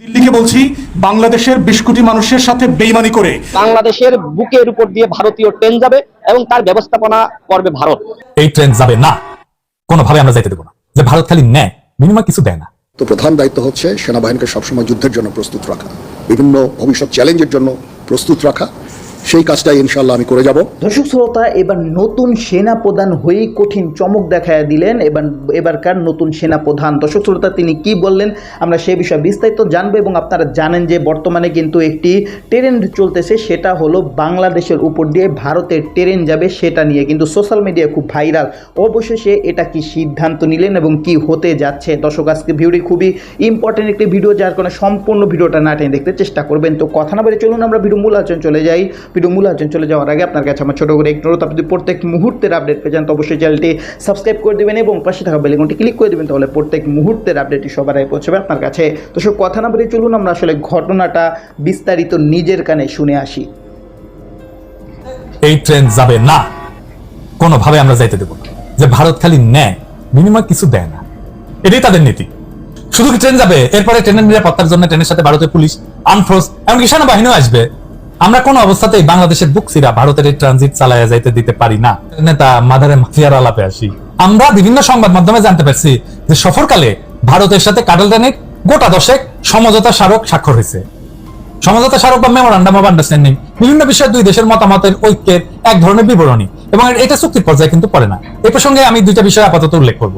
দিল্লিকে বলছি বাংলাদেশের বিশ কোটি মানুষের সাথে বেইমানি করে। বাংলাদেশের বুকের উপর দিয়ে ভারতীয় ট্রেন যাবে এবং তার ব্যবস্থাপনা করবে ভারত। এই ট্রেন যাবে না। কোনোভাবে আমরা যাইতে দেবো না। যে ভারত খালি নেয় মিনিমাম কিছু দেয় না। তো প্রধান দায়িত্ব হচ্ছে সেনাবাহিনীকে সবসময় যুদ্ধের জন্য প্রস্তুত রাখা। বিভিন্ন ভবিষ্যৎ চ্যালেঞ্জের জন্য প্রস্তুত রাখা। সেই কাজটাই ইনশাল্লাহ আমি করে যাব। দর্শক শ্রোতা, এবার নতুন সেনা প্রধান হয়েই কঠিন চমক দেখায় দিলেন, এবার, এবারকার নতুন সেনা প্রধান দর্শক শ্রোতা, তিনি কি বললেন? আমরা সে বিষয়ে বিস্তারিত জানব এবং আপনারা জানেন যে বর্তমানে কিন্তু একটি ট্রেন চলতেছে, সেটা হলো বাংলাদেশের উপর দিয়ে ভারতের ট্রেন যাবে সেটা নিয়ে। কিন্তু সোশ্যাল মিডিয়া খুব ভাইরাল। অবশেষে এটা কি সিদ্ধান্ত নিলেন এবং কি হতে যাচ্ছে? দর্শক, আজকে ভিডিওটি খুবই ইম্পর্টেন্ট একটি ভিডিও, যার কারণে সম্পূর্ণ ভিডিওটা না টেনে দেখতে চেষ্টা করবেন। তো কথা না বলে চলুন, আমরা ভিডিও মূল আলোচনা চলে যাই। ভিডিও মূল আলোচনা চলে যাওয়ার আগে আপনার কাছে আমার ছোট করে একটু আপনি প্রত্যেক মুহূর্তের আপডেট পেয়ে যান, তো অবশ্যই চ্যানেলটি সাবস্ক্রাইব করে দেবেন এবং পাশে থাকা বেলেগনটি ক্লিক করে দেবেন, তাহলে প্রত্যেক মুহূর্তের আপডেটটি সবার আগে পৌঁছবে আপনার কাছে। তো সব কথা না বলে চলুন, আমরা আসলে ঘটনাটা বিস্তারিত নিজের কানে শুনে আসি। এই ট্রেন যাবে না। কোনোভাবে আমরা যাইতে দেবো যে ভারত খালি নেয় বিনিময় কিছু দেয় না। এটাই তাদের নীতি। শুধু কি ট্রেন যাবে? এরপরে ট্রেনের নিরাপত্তার জন্য ট্রেনের সাথে ভারতের পুলিশ আনফোর্স এমনকি সেনাবাহিনীও আসবে। আমরা কোনো অবস্থাতেই বাংলাদেশের বুকসিরা ভারতের ট্রানজিট চালায়া যাইতে দিতে পারি না। নেতা মাদারে মাফিয়ার আলাপে আসি। আমরা বিভিন্ন সংবাদ মাধ্যমে জানতে পারছি যে সফরকালে ভারতের সাথে কাটাল ট্রেনের গোটা দশেক সমঝোতা স্মারক স্বাক্ষর হয়েছে। সমঝোতা স্মারক বা মেমোরান্ডাম অফ আন্ডারস্ট্যান্ডিং বিভিন্ন বিষয়ে দুই দেশের মতামতের ঐক্যের এক ধরনের বিবরণী এবং এটা চুক্তির পর্যায়ে কিন্তু পড়ে না। এই প্রসঙ্গে আমি দুইটা বিষয় আপাতত উল্লেখ করব।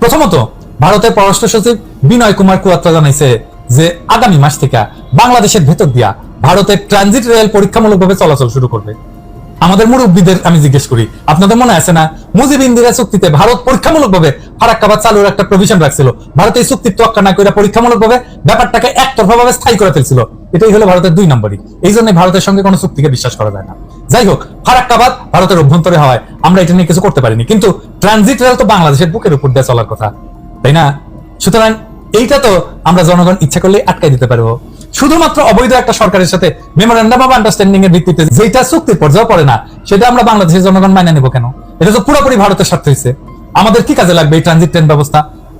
প্রথমত, ভারতের পররাষ্ট্র সচিব বিনয় কুমার কুয়াত্রা জানাইছে যে আগামী মাস থেকে বাংলাদেশের ভেতর দিয়া ভারতের ট্রানজিট রেল পরীক্ষামূলকভাবে চলাচল শুরু করবে। আমাদের মুরব্বীদের আমি জিজ্ঞেস করি, আপনাদের মনে আছে না? মুজিব ইন্দিরা চুক্তিতে ভারত পরীক্ষামূলকভাবে ফারাক্কাবাদ চালুর একটা প্রভিশন রাখছিল। ভারত এই চুক্তির তোয়াক্কা না করে পরীক্ষামূলকভাবে ব্যাপারটাকে একতরফাভাবে স্থায়ী করে ফেলছিল। এটাই হলো ভারতের দুই নম্বরই। এই জন্য ভারতের সঙ্গে কোনো চুক্তিকে বিশ্বাস করা যায় না। যাই হোক, ফারাক্কাবাদ ভারতের অভ্যন্তরে হওয়ায় আমরা এটা নিয়ে কিছু করতে পারিনি। কিন্তু ট্রানজিট রেল তো বাংলাদেশের বুকের উপর দিয়ে চলার কথা, তাই না? সুতরাং এইটা তো আমরা জনগণ ইচ্ছা করলে আটকাই দিতে পারব। শুধুমাত্র অবৈধ একটা সরকারের সাথে মেমোরেন্ডাম অফ আন্ডারস্ট্যান্ডিং এর ভিত্তিতে যেটা চুক্তির পর্যায়ে পড়ে না, সেটা আমরা বাংলাদেশের জনগণ মাইনে নেব কেন? এটা তো পুরোপুরি ভারতের স্বার্থ হয়েছে। আমাদের কি কাজে লাগবে এই ট্রানজিট ট্রেন ব্যবস্থা?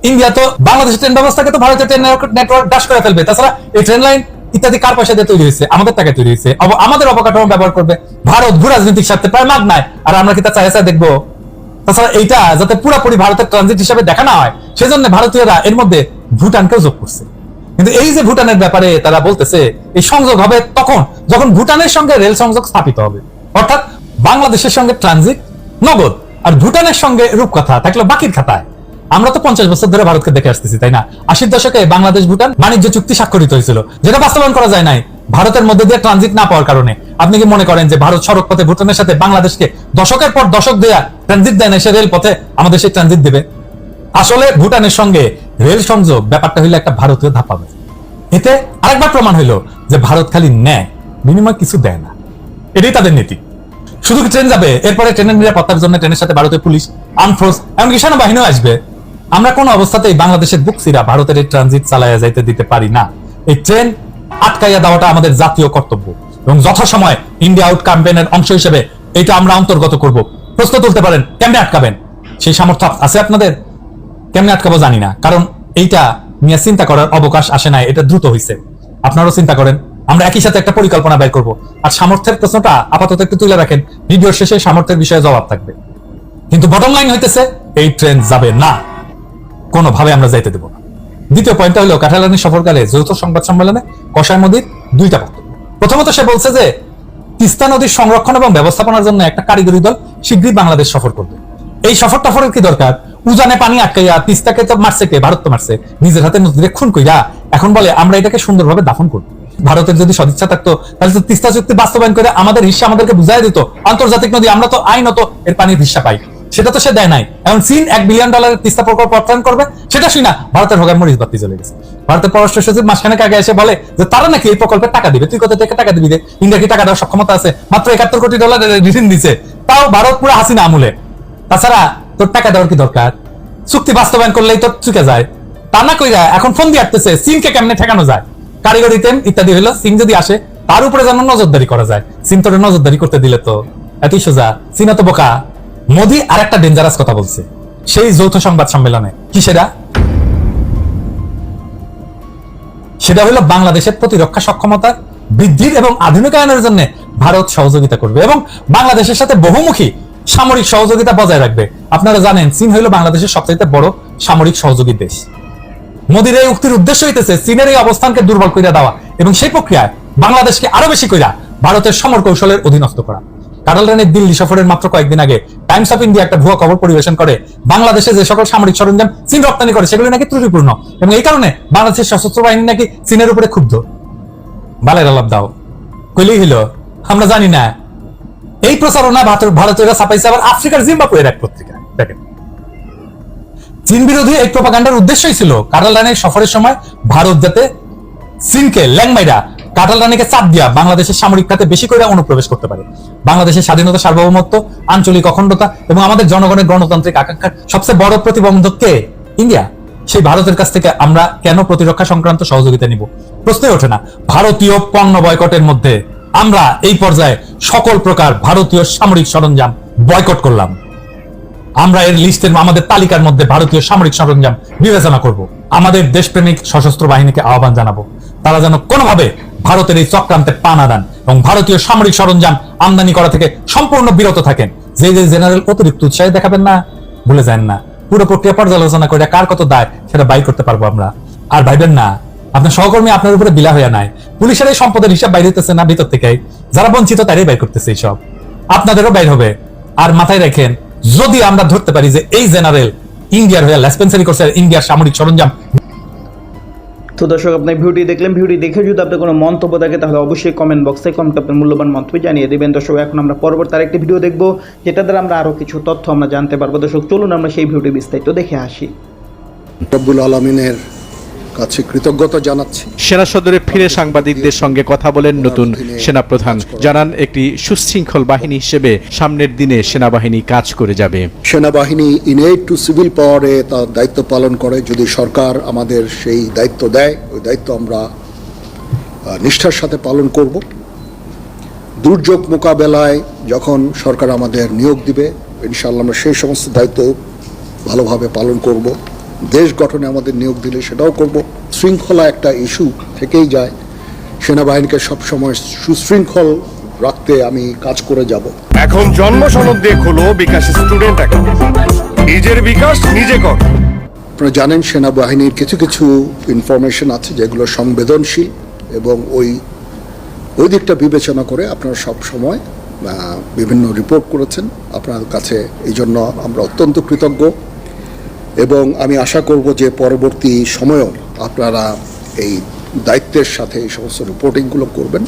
ইন্ডিয়া তো বাংলাদেশের ট্রেন ব্যবস্থাকে তো ভারতের ট্রেন নেটওয়ার্ক ডাশ করে ফেলবে। তাছাড়া এই ট্রেন লাইন ইত্যাদি কার পয়সা দিয়ে তৈরি হয়েছে? আমাদের টাকায় তৈরি হয়েছে। আমাদের অবকাঠামো ব্যবহার করবে। ভারত ভূ রাজনৈতিক স্বার্থে প্রায় মাগ নাই। আর আমরা কি তা চাই চাই দেখব? তাছাড়া এইটা যাতে পুরোপুরি ভারতের ট্রানজিট হিসাবে দেখা না হয়, সেজন্য ভারতীয়রা এর মধ্যে ভুটানকেও যোগ করছে। কিন্তু এই যে ভুটানের ব্যাপারে তারা বলতেছে, এই সংযোগ হবে তখন, যখন ভুটানের সঙ্গে রেল সংযোগ স্থাপিত হবে। অর্থাৎ বাংলাদেশের সঙ্গে ট্রানজিট, নগদ, আর ভুটানের সঙ্গে রূপকথা থাকল বাকির খাতায়। আমরা তো পঞ্চাশ বছর ধরে ভারতকে দেখে আসতেছি, তাই না? আশির দশকে বাংলাদেশ, ভুটান বাণিজ্য চুক্তি স্বাক্ষরিত হয়েছিল, যেটা বাস্তবায়ন করা যায় নাই। ভারতের মধ্যে দিয়ে ট্রানজিট না পাওয়ার কারণে। আপনি কি মনে করেন যে ভারত সড়ক পথে ভুটানের সাথে বাংলাদেশকে দশকের পর দশক দেয়া ট্রানজিট দেয় না, সে রেল পথে আমাদের সেই ট্রানজিট দেবে? আসলে ভুটানের সঙ্গে রেল সংযোগ ব্যাপারটা হইল একটা ভারতীয় ধাপাবে। এতে আরেকবার প্রমাণ হইল যে ভারত খালি নেয়, বিনিময় কিছু দেয় না। এটাই তাদের নীতি। শুধু ট্রেন যাবে? এরপরে ট্রেনের নিরাপত্তার জন্য ট্রেনের সাথে ভারতের পুলিশ আনফোর্স এমনকি সেনাবাহিনীও আসবে। আমরা কোনো অবস্থাতেই বাংলাদেশের বুকসিরা ভারতের এই ট্রানজিট চালাইয়া যাইতে দিতে পারি না। এই ট্রেন আটকাইয়া দেওয়াটা আমাদের জাতীয় কর্তব্য এবং যথাসময় ইন্ডিয়া আউট ক্যাম্পেইনের অংশ হিসেবে এটা আমরা অন্তর্গত করব। প্রশ্ন তুলতে পারেন, কেমনে আটকাবেন? সেই সামর্থ্য আছে আপনাদের? কেমনে আটকাবো জানি না। কারণ এইটা নিয়ে চিন্তা করার অবকাশ আসে নাই, এটা দ্রুত হয়েছে আপনারাও চিন্তা করেন, আমরা একই সাথে একটা পরিকল্পনা বের করব। আর সামর্থ্যের প্রশ্নটা আপাতত একটু তুলে রাখেন, ভিডিওর শেষে সামর্থ্যের বিষয়ে জবাব থাকবে। কিন্তু বটম লাইন হইতেছে, এই ট্রেন যাবে না। কোনোভাবে আমরা যাইতে দেব না। দ্বিতীয় পয়েন্টটা হলো, কাঠালানি সফরকালে যৌথ সংবাদ সম্মেলনে কষায় মোদীর দুইটা বক্তব্য। প্রথমত সে বলছে যে, তিস্তা নদীর সংরক্ষণ এবং ব্যবস্থাপনার জন্য একটা কারিগরি দল শীঘ্রই বাংলাদেশ সফর করবে। এই সফর টফরের কি দরকার? উজানে পানি আটকাইয়া তিস্তাকে তো মারছে কে? ভারত তো মারছে। নিজের হাতে নদীরে খুন কইরা এখন বলে, আমরা এটাকে সুন্দরভাবে দাফন করব। ভারতের যদি সদিচ্ছা থাকতো, তাহলে তো তিস্তা চুক্তি বাস্তবায়ন করে আমাদের হিস্সা আমাদেরকে বুঝাই দিত, আন্তর্জাতিক নদী, আমরা তো আইনত এর পানির হিস্সা পাই। সেটা তো সে দেয় নাই। এখন চীন এক বিলিয়ন ডলারের তিস্তা প্রকল্প অর্থায়ন করবে, সেটা শুই না, ভারতের হোগায় মরিচ বাতি চলে গেছে। ভারতের পররাষ্ট্র সচিব মাসখানেক আগে এসে বলে যে, তারা নাকি এই প্রকল্পে টাকা দিবে? তুই কোথা থেকে টাকা দিবি ইন্ডিয়া কি টাকা দেওয়ার সক্ষমতা আছে? মাত্র একাত্তর কোটি ডলার রিটার্ন দিছে। তাও ভারত পুরো হাসিনা আমলে। তাছাড়া তোর টাকা দেওয়ার কি দরকার? চুক্তি বাস্তবায়ন করলেই তো চুকে যায়। তা না কইরা এখন ফোন দিয়ে আসতেছে চীনকে কেমনে ঠেকানো যায়? কারিগরি তেম ইত্যাদি হলো চীন যদি আসে, তার উপরে যেন নজরদারি করা যায়। চীন তোরে নজরদারি করতে দিলে তো। এতই সোজা চীনা তো বোকা। মোদি আর একটা ডেঞ্জারাস কথা বলছে। সেই যৌথ সংবাদ সম্মেলনে। কি সেটা? সেটা হলো বাংলাদেশের প্রতিরক্ষা সক্ষমতা বৃদ্ধির এবং আধুনিকায়নের জন্য ভারত সহযোগিতা করবে এবং বাংলাদেশের সাথে বহুমুখী সামরিক সহযোগিতা বজায় রাখবে। আপনারা জানেন, চীন হইল বাংলাদেশের সবচাইতে বড় সামরিক সহযোগী দেশ। মোদীর এই উক্তির উদ্দেশ্য হইতেছে চীনের এই অবস্থানকে দুর্বল কইরা দেওয়া এবং সেই প্রক্রিয়ায় বাংলাদেশকে আরও বেশি কইরা ভারতের সমর কৌশলের অধীনস্থ করা। রানের দিল্লি সফরের মাত্র কয়েকদিন আগে টাইমস অফ ইন্ডিয়া একটা ভুয়া খবর পরিবেশন করে, বাংলাদেশে যে সকল সামরিক সরঞ্জাম চীন রপ্তানি করে, সেগুলো নাকি ত্রুটিপূর্ণ এবং এই কারণে বাংলাদেশের সশস্ত্র বাহিনী নাকি চীনের উপরে ক্ষুব্ধ। বালের আলাপ দাও। কইলেই হলো আমরা জানি না এই প্রচারণা ভারত- ভারতীয়রা ছাপাইছে আবার আফ্রিকার জিম্বাবুয়ের এক পত্রিকা। দেখেন। চীন বিরোধী এই প্রপাগান্ডার উদ্দেশ্যই ছিল কাটাল রানের সফরের সময় ভারত যাতে চীনকে ল্যাংমাইরা কাটাল রানীকে চাপ দিয়া বাংলাদেশের সামরিক খাতে বেশি করে অনুপ্রবেশ করতে পারে। বাংলাদেশের স্বাধীনতা সার্বভৌমত্ব, আঞ্চলিক অখণ্ডতা এবং আমাদের জনগণের গণতান্ত্রিক আকাঙ্ক্ষার সবচেয়ে বড় প্রতিবন্ধক কে? ইন্ডিয়া। সেই ভারতের কাছ থেকে আমরা কেন প্রতিরক্ষা সংক্রান্ত সহযোগিতা নিব? প্রশ্নই ওঠে না। ভারতীয় পণ্য বয়কটের মধ্যে আমরা এই পর্যায়ে সকল প্রকার ভারতীয় সামরিক সরঞ্জাম বয়কট করলাম। আমরা এর লিস্টের আমাদের তালিকার মধ্যে ভারতীয় সামরিক সরঞ্জাম বিবেচনা করব। আমাদের দেশপ্রেমিক সশস্ত্র বাহিনীকে আহ্বান জানাব। তারা যেন কোনোভাবে ভারতের এই চক্রান্তে পা না দেন এবং ভারতীয় সামরিক সরঞ্জাম আমদানি করা থেকে সম্পূর্ণ বিরত থাকেন। যে যে জেনারেল অতিরিক্ত উৎসাহে দেখাবেন না, ভুলে যান না। পুরো প্রক্রিয়া পর্যালোচনা করে কার কত দায় সেটা বাই করতে পারব আমরা। আর ভাইবেন না আপনার সহকর্মী আপনার উপরে বিলা হইয়া নাই। পুলিশের এই সম্পদের হিসাব বাইরে হইতেছে না ভিতর থেকে যারা বঞ্চিত তারাই বাই করতেছে এইসব। আপনাদেরও বাইর হবে। আর মাথায় রাখেন যদি আমরা ধরতে পারি যে এই জেনারেল ইন্ডিয়ার হয়ে লেসপেন্সারি করছে ইন্ডিয়ার সামরিক সরঞ্জাম তো দর্শক আপনার ভিডিওটি দেখলেন। ভিডিওটি দেখে যদি আপনার কোনো মন্তব্য থাকে তাহলে অবশ্যই কমেন্ট বক্সে কমেন্ট আপনার মূল্যবান মন্তব্য জানিয়ে দেবেন। দর্শক এখন আমরা পরবর্তী আরেকটি ভিডিও দেখব যেটা দ্বারা আমরা আরও কিছু তথ্য আমরা জানতে পারব। দর্শক চলুন আমরা সেই ভিডিওটি বিস্তারিত দেখে আসি। রব্বুল আলমিনের কাছে কৃতজ্ঞতা জানাচ্ছি। সেনা সদরে ফিরে সাংবাদিকদের সঙ্গে কথা বলেন নতুন সেনাপ্রধান। জানান একটি সুশৃঙ্খল বাহিনী হিসেবে সামনের দিনে সেনাবাহিনী কাজ করে যাবে। সেনাবাহিনী ইনেট টু সিভিল পাওয়ারে তার দায়িত্ব পালন করে। যদি সরকার আমাদের সেই দায়িত্ব দেয় ওই দায়িত্ব আমরা নিষ্ঠার সাথে পালন করব। দুর্যোগ মোকাবেলায় যখন সরকার আমাদের নিয়োগ দিবে ইনশাআল্লাহ আমরা সেই সমস্ত দায়িত্ব ভালোভাবে পালন করব। দেশ গঠনে আমাদের নিয়োগ দিলে সেটাও করব। শৃঙ্খলা একটা ইস্যু থেকেই যায়। সেনাবাহিনীকে সবসময় সুশৃঙ্খল রাখতে আমি কাজ করে যাব। এখন জন্ম সনদ দিয়ে খোলো বিকাশ স্টুডেন্ট অ্যাকাউন্ট নিজের বিকাশ নিজে কর। আপনারা জানেন সেনাবাহিনীর কিছু কিছু ইনফরমেশন আছে যেগুলো সংবেদনশীল এবং ওই ওই দিকটা বিবেচনা করে আপনারা সব সময় বিভিন্ন রিপোর্ট করেছেন। আপনার কাছে এই জন্য আমরা অত্যন্ত কৃতজ্ঞ। এবং আমি আশা করব যে পরবর্তী সময়েও আপনারা এই দায়িত্বের সাথে এই সমস্ত রিপোর্টিংগুলো করবেন।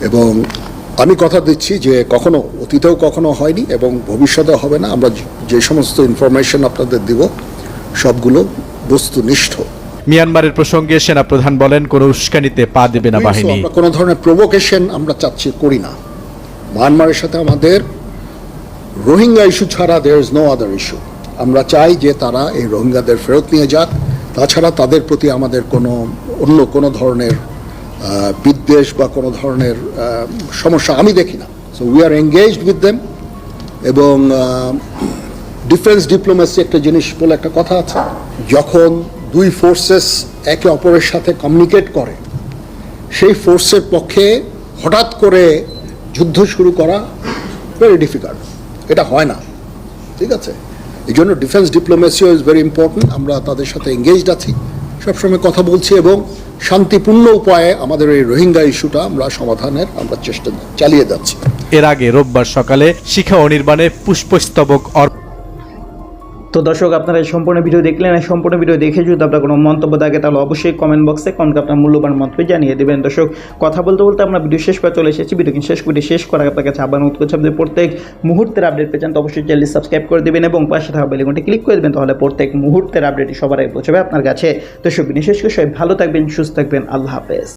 এবং আমি কথা দিচ্ছি যে কখনো অতীতেও কখনো হয়নি এবং ভবিষ্যতে হবে না। আমরা যে- সমস্ত ইনফরমেশন আপনাদের দিব সবগুলো বস্তুনিষ্ঠ। মিয়ানমারের প্রসঙ্গে সেনাপ্রধান বলেন কোনো উস্কানিতে পা দেবে না বাহিনী। আমরা কোনো ধরনের প্রভোকেশন আমরা চাচ্ছি করি না। মায়ানমারের সাথে আমাদের রোহিঙ্গা ইস্যু ছাড়া there is no other issue আমরা চাই যে তারা এই রোহিঙ্গাদের ফেরত নিয়ে যাক। তাছাড়া তাদের প্রতি আমাদের কোনো অন্য কোনো ধরনের বিদ্বেষ বা কোনো ধরনের সমস্যা আমি দেখি না। So we are engaged with them এবং ডিফেন্স ডিপ্লোমেসি একটা জিনিস বলে একটা কথা আছে। যখন দুই ফোর্সেস একে অপরের সাথে কমিউনিকেট করে, সেই ফোর্সের পক্ষে হঠাৎ করে যুদ্ধ শুরু করা ভেরি ডিফিকাল্ট এটা হয় না। ঠিক আছে? এই জন্য ডিফেন্স ডিপ্লোমেসিও ইজ ভেরি ইম্পর্টেন্ট আমরা তাদের সাথে এঙ্গেজড আছি। সবসময় কথা বলছি এবং শান্তিপূর্ণ উপায়ে আমাদের এই রোহিঙ্গা ইস্যুটা আমরা সমাধানের আমরা চেষ্টা চালিয়ে যাচ্ছি। এর আগে রোববার সকালে শিখা অনির্বাণে পুষ্পস্তবক অর্পণ তো দর্শক, আপনারা সম্পূর্ণ ভিডিও দেখলেন, এই সম্পূর্ণ ভিডিও দেখে যদি আপনার কোনো মন্তব্য থাকে, তাহলে অবশ্যই কমেন্ট বক্সে কমেন্ট আপনার মূল্যবান মন্তব্য জানিয়ে দেবেন। দর্শক, কথা বলতে বলতে আমরা ভিডিও শেষ পর চলে এসেছি। ভিডিও শেষ ভিডিও শেষ করার আপনার কাছে আবার অনুরোধ করছি আপনি প্রত্যেক মুহূর্তের আপডেট পেয়েছেন তো অবশ্যই চ্যানেল সাবস্ক্রাইব করে দেবেন এবং পাশে থাকা বেলিকনটি ক্লিক করে দেবেন, তাহলে প্রত্যেক মুহূর্তের আপডেটই সবার আগে পৌঁছাবে আপনার কাছে। দর্শক ভিডিও শেষ করে সবাই ভালো থাকবেন, সুস্থ থাকবেন, আল্লাহ হাফেজ।